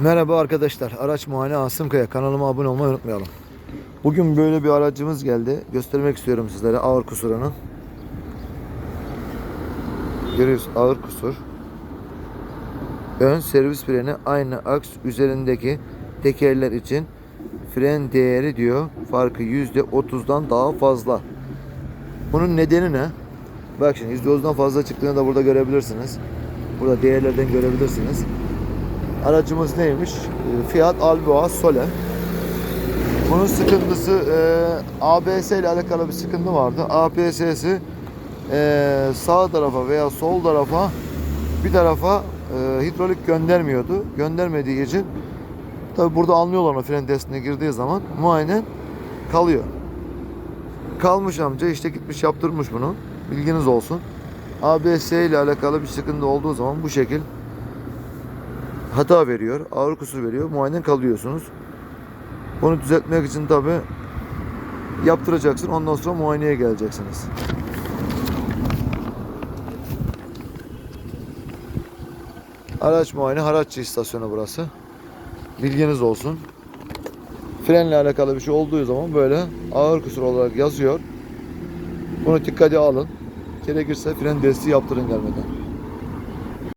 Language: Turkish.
Merhaba arkadaşlar. Araç muayene Asımkaya. Kanalıma abone olmayı unutmayalım. Bugün böyle bir aracımız geldi. Göstermek istiyorum sizlere ağır kusurunu. Görüyorsunuz ağır kusur. Ön servis freni aynı aks üzerindeki tekerler için fren değeri diyor farkı %30'dan daha fazla. Bunun nedeni ne? Bak şimdi %30'dan fazla çıktığını da burada görebilirsiniz. Burada değerlerden görebilirsiniz. Aracımız neymiş? Ee, Fiat Alboa Sole. Bunun sıkıntısı e, ABS ile alakalı bir sıkıntı vardı. ABS'si e, sağ tarafa veya sol tarafa bir tarafa e, hidrolik göndermiyordu. Göndermediği için tabi burada anlıyorlar o fren testine girdiği zaman muayene kalıyor. Kalmış amca işte gitmiş yaptırmış bunu. Bilginiz olsun. ABS ile alakalı bir sıkıntı olduğu zaman bu şekil hata veriyor, ağır kusur veriyor. Muayene kalıyorsunuz. Bunu düzeltmek için tabi yaptıracaksın. Ondan sonra muayeneye geleceksiniz. Araç muayene Haratçı istasyonu burası. Bilginiz olsun. Frenle alakalı bir şey olduğu zaman böyle ağır kusur olarak yazıyor. Bunu dikkate alın. Gerekirse fren desteği yaptırın gelmeden.